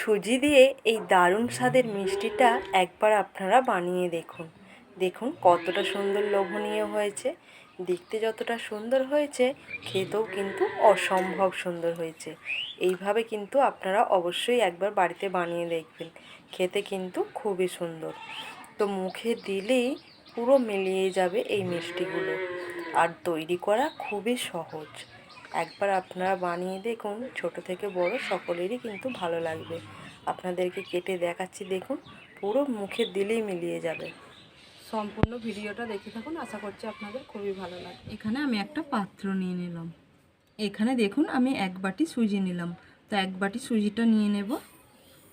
সুজি দিয়ে এই দারুণ স্বাদের মিষ্টিটা একবার আপনারা বানিয়ে দেখুন। দেখুন কতটা সুন্দর লোভনীয় হয়েছে। দেখতে যতটা সুন্দর হয়েছে, খেতেও কিন্তু অসম্ভব সুন্দর হয়েছে। এইভাবে কিন্তু আপনারা অবশ্যই একবার বাড়িতে বানিয়ে দেখবেন। খেতে কিন্তু খুবই সুন্দর। তো মুখে দিলেই পুরো মিলিয়ে যাবে এই মিষ্টিগুলো। আর তৈরি করা খুবই সহজ। একবার আপনারা বানিয়ে দেখুন, ছোট থেকে বড় সকলেরই কিন্তু ভালো লাগবে। আপনাদেরকে কেটে দেখাচ্ছি, দেখুন, পুরো মুখে দিলেই মিলিয়ে যাবে। সম্পূর্ণ ভিডিওটা দেখে থাকুন, আশা করছি আপনাদের খুবই ভালো লাগবে। এখানে আমি একটা পাত্র নিয়ে নিলাম। এখানে দেখুন, আমি এক বাটি সুজি নিলাম। তো এক বাটি সুজিটা নিয়ে নেব।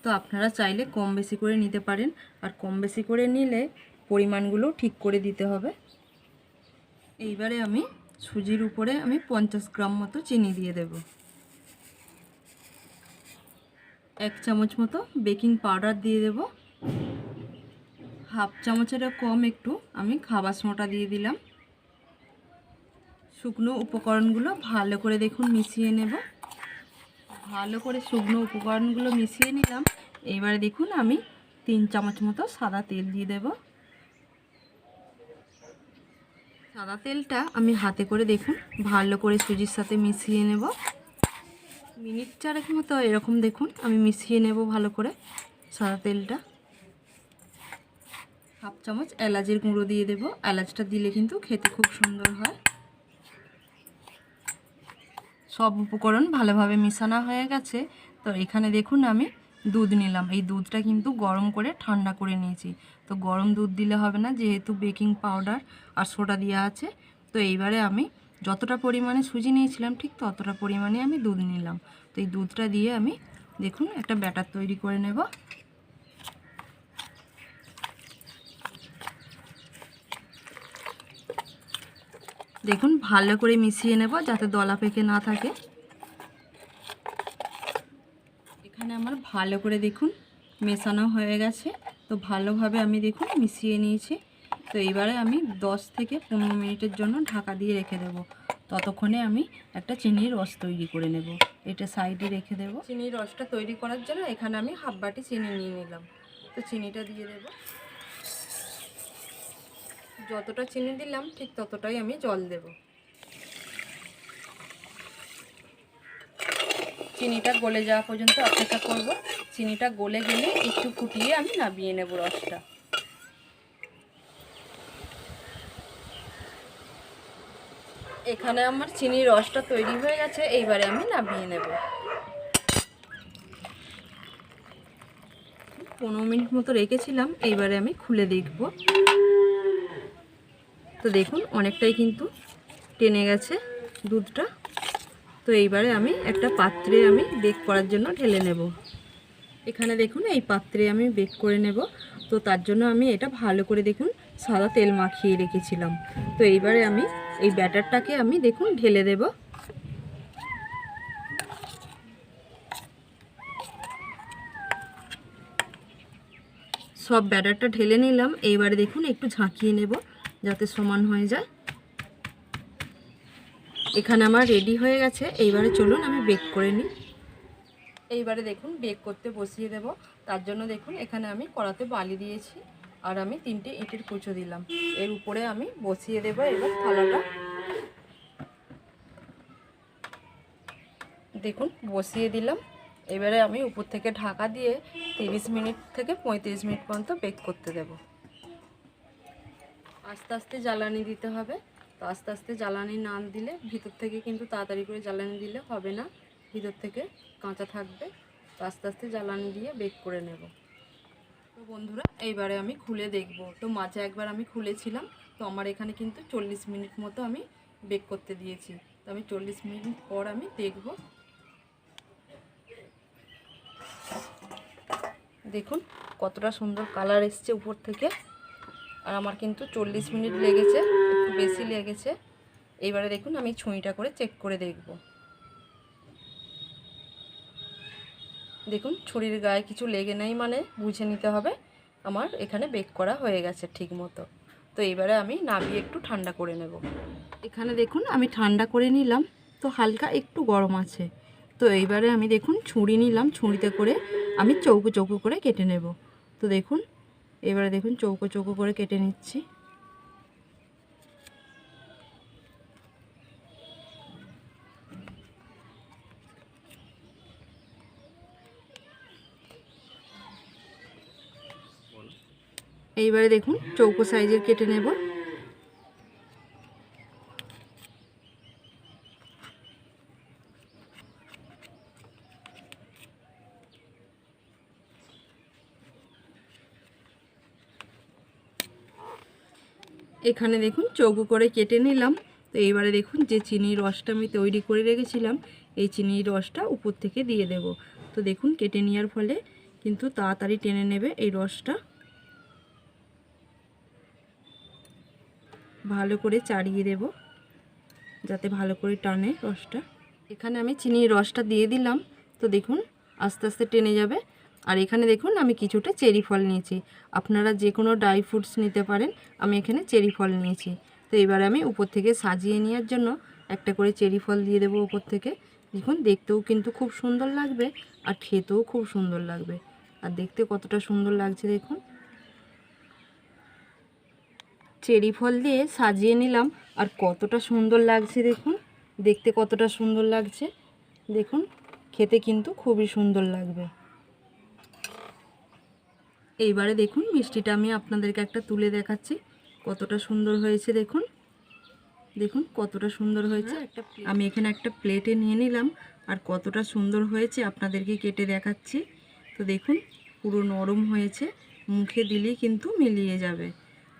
তো আপনারা চাইলে কম বেশি করে নিতে পারেন। আর কম বেশি করে নিলে পরিমাণগুলো ঠিক করে দিতে হবে। এইবারে আমি সুজির উপরে আমি পঞ্চাশ গ্রাম মতো চিনি দিয়ে দেব। এক চামচ মতো বেকিং পাউডার দিয়ে দেবো। হাফ চামচেরও কম একটু আমি খাবার সোঁটা দিয়ে দিলাম। শুকনো উপকরণগুলো ভালো করে দেখুন মিশিয়ে নেব। ভালো করে শুকনো উপকরণগুলো মিশিয়ে নিলাম। এবারে দেখুন আমি তিন চামচ মতো সাদা তেল দিয়ে দেব। সাদা তেলটা আমি হাতে করে দেখুন, ভালো করে সুজির সাথে মিশিয়ে নেব। মিনিট চারেক মতো এরকম দেখুন, আমি মিশিয়ে নেব ভালো করে সাদা তেলটা। হাফ চামচ এলাচের গুঁড়ো দিয়ে দেব, এলাচটা দিলে কিন্তু খেতে খুব সুন্দর হয়। সব উপকরণ ভালোভাবে মিশানো হয়ে গেছে। তো এখানে দেখুন আমি দুধ নিলাম। এই দুধটা কিন্তু গরম করে ঠান্ডা করে নিয়েছি। তো গরম দুধ দিলে হবে না, যেহেতু বেকিং পাউডার আর সোডা দেওয়া আছে। তো এইবারে আমি যতটা পরিমাণে সুজি নিয়েছিলাম, ঠিক ততটা পরিমাণে আমি দুধ নিলাম। তো এই দুধটা দিয়ে আমি দেখুন একটা ব্যাটার তৈরি করে নেব। দেখুন ভালো করে মিশিয়ে নেব যাতে দলা পেকে না থাকে। এখানে আমার ভালো করে দেখুন, মেশানো হয়ে গেছে। তো ভালোভাবে আমি দেখুন মিশিয়ে নিয়েছি। তো এইবারে আমি 10 থেকে পনেরো মিনিটের জন্য ঢাকা দিয়ে রেখে দেব। ততক্ষণে আমি একটা চিনির রস তৈরি করে নেব। এটা সাইডে রেখে দেব। চিনির রসটা তৈরি করার জন্য এখানে আমি হাফ বাটি চিনি নিয়ে নিলাম। তো চিনিটা দিয়ে দেবো। যতটা চিনি দিলাম, ঠিক ততটাই আমি জল দেব। চিনিটা গলে যাওয়া পর্যন্ত অপেক্ষা করব। চিনিটা গলে গেলে একটু ফুটিয়ে আমি নামিয়ে নেব রসটা। এখানে আমার চিনির রসটা তৈরি হয়ে গেছে, এইবারে আমি নামিয়ে নেব। পনেরো মিনিট মতো রেখেছিলাম, এইবারে আমি খুলে দেখব। তো দেখুন, অনেকটাই কিন্তু টেনে গেছে দুধটা। তো এইবারে আমি একটা পাত্রে আমি বেক করার জন্য ঢেলে নেব। এখানে দেখুন, এই পাত্রে আমি বেক করে নেব। তো তার জন্য আমি এটা ভালো করে দেখুন, সাদা তেল মাখিয়ে রেখেছিলাম। তো এইবারে আমি এই ব্যাটারটাকে আমি দেখুন, ঢেলে দেব। সব ব্যাটারটা ঢেলে নিলাম। এইবারে দেখুন, একটু ঝাঁকিয়ে নেব যাতে সমান হয়ে যায়। এখানে আমার রেডি হয়ে গেছে। এইবারে চলুন আমি বেক করে নিই। এইবারে দেখুন বেক করতে বসিয়ে দেব। তার জন্য দেখুন, এখানে আমি কড়াতে বালি দিয়েছি আর আমি তিনটে ইটের কুচো দিলাম। এর উপরে আমি বসিয়ে দেব এবার থালাটা। দেখুন, বসিয়ে দিলাম। এবারে আমি উপর থেকে ঢাকা দিয়ে তিরিশ মিনিট থেকে পঁয়ত্রিশ মিনিট পর্যন্ত বেক করতে দেব। আস্তে আস্তে জ্বালানি দিতে হবে। তো আস্তে আস্তে জ্বালানি না দিলে ভিতর থেকে কিন্তু তাড়াতাড়ি করে জ্বালানি দিলে হবে না। ভিতর থেকে কাঁচা থাকবে। তো আস্তে আস্তে জ্বালানি দিয়ে বেক করে নেব। তো বন্ধুরা, এইবারে আমি খুলে দেখব। তো মাঝে একবার আমি খুলেছিলাম। তো আমার এখানে কিন্তু চল্লিশ মিনিট মতো আমি বেক করতে দিয়েছি। তো আমি চল্লিশ মিনিট পর আমি দেখব। দেখুন, কতটা সুন্দর কালার এসছে উপর থেকে। আর আমার কিন্তু চল্লিশ মিনিট লেগেছে। বেশি লেগেছে। এইবারে দেখুন আমি ছুঁইটা করে চেক করে দেখব। দেখুন ছুরির গায়ে কিছু লেগে নেই মানে বুঝে নিতে হবে আমার এখানে বেক করা হয়ে গেছে ঠিক মতো। তো এবারে আমি নামিয়ে একটু ঠান্ডা করে নেব। এখানে দেখুন আমি ঠান্ডা করে নিলাম তো হালকা একটু গরম আছে। তো এইবারে আমি দেখুন ছুরি নিলাম ছুরিতে করে আমি চৌকো চৌকো করে কেটে নেব। তো দেখুন এবারে দেখুন চৌকো চৌকো করে কেটে নিচ্ছি। এইবারে দেখুন চৌকো সাইজের কেটে নেব। এখানে দেখুন চৌকো করে কেটে নিলাম। তো এইবারে দেখুন যে চিনির রসটা আমি তৈরি করে রেখেছিলাম, এই চিনির রসটা উপর থেকে দিয়ে দেব। তো দেখুন কেটে নেওয়ার ফলে কিন্তু তাড়াতাড়ি টেনে নেবে এই রসটা। ভালো করে চাড়িয়ে দেব, যাতে ভালো করে টানে রসটা। এখানে আমি চিনির রসটা দিয়ে দিলাম, তো দেখুন, আস্তে আস্তে টেনে যাবে। আর এখানে দেখুন, আমি কিছুটা চেরি ফল নিয়েছি। আপনারা যে কোনো ড্রাই ফ্রুটস নিতে পারেন, আমি এখানে চেরি ফল নিয়েছি। তো এবার আমি উপর থেকে সাজিয়ে নেওয়ার জন্য একটা করে চেরি ফল দিয়ে দেবো উপর থেকে। দেখুন, দেখতেও কিন্তু খুব সুন্দর লাগবে আর খেতেও খুব সুন্দর লাগবে। আর দেখতে কতটা সুন্দর লাগছে দেখুন। চেরি ফল দিয়ে সাজিয়ে নিলাম। আর কতটা সুন্দর লাগছে দেখুন। দেখতে কতটা সুন্দর লাগছে। দেখুন খেতে কিন্তু খুবই সুন্দর লাগবে। এইবারে দেখুন মিষ্টিটা আমি আপনাদেরকে একটা তুলে দেখাচ্ছি। কতটা সুন্দর হয়েছে দেখুন। দেখুন কতটা সুন্দর হয়েছে। একটা আমি এখানে একটা প্লেটে নিয়ে নিলাম। আর কতটা সুন্দর হয়েছে আপনাদেরকে কেটে দেখাচ্ছি। তো দেখুন পুরো নরম হয়েছে। মুখে দিলেই কিন্তু মিলিয়ে যাবে।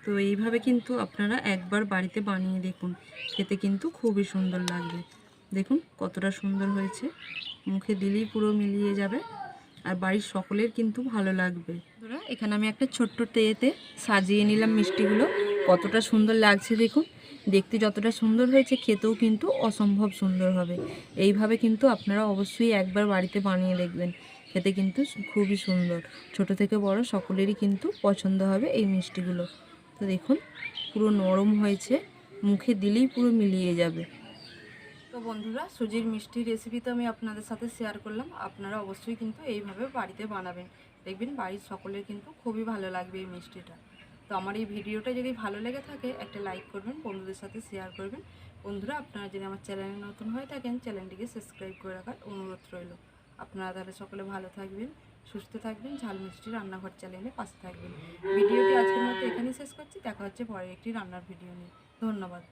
তো এইভাবে কিন্তু আপনারা একবার বাড়িতে বানিয়ে দেখুন। খেতে কিন্তু খুবই সুন্দর লাগবে। দেখুন কতটা সুন্দর হয়েছে। মুখে দিলেই পুরো মিলিয়ে যাবে। আর বাড়ির সকলের কিন্তু ভালো লাগবে। বন্ধুরা, এখানে আমি একটা ছোট্ট ট্রেতে সাজিয়ে নিলাম মিষ্টিগুলো। কতটা সুন্দর লাগছে দেখুন। দেখতে যতটা সুন্দর হয়েছে খেতেও কিন্তু অসম্ভব সুন্দর হবে। এইভাবে কিন্তু আপনারা অবশ্যই একবার বাড়িতে বানিয়ে দেখবেন। খেতে কিন্তু খুবই সুন্দর। ছোট থেকে বড় সকলেরই কিন্তু পছন্দ হবে এই মিষ্টিগুলো। তো দেখুন, পুরো নরম হয়েছে, মুখে দিলেই পুরো মিলিয়ে যাবে। তো বন্ধুরা, সুজির মিষ্টি রেসিপি তো আমি আপনাদের সাথে শেয়ার করলাম। আপনারা অবশ্যই কিন্তু এইভাবে বাড়িতে বানাবেন। দেখবেন বাড়ির সকলের কিন্তু খুবই ভালো লাগবে এই মিষ্টিটা। তো আমার এই ভিডিওটা যদি ভালো লেগে থাকে, একটা লাইক করবেন, বন্ধুদের সাথে শেয়ার করবেন। বন্ধুরা, আপনারা যদি আমার চ্যানেলে নতুন হয়ে থাকেন চ্যানেলটিকে সাবস্ক্রাইব করে রাখার অনুরোধ রইল। আপনারা তাহলে সকলে ভালো থাকবেন। সুস্থ থাকবেন, ঝাল মিষ্টি রান্নাঘর চ্যানেলে পাশে থাকবেন। ভিডিওটি আজকের মতো এখানেই শেষ করছি, দেখা হচ্ছে পরে একটি রান্নার ভিডিও নিয়ে। ধন্যবাদ।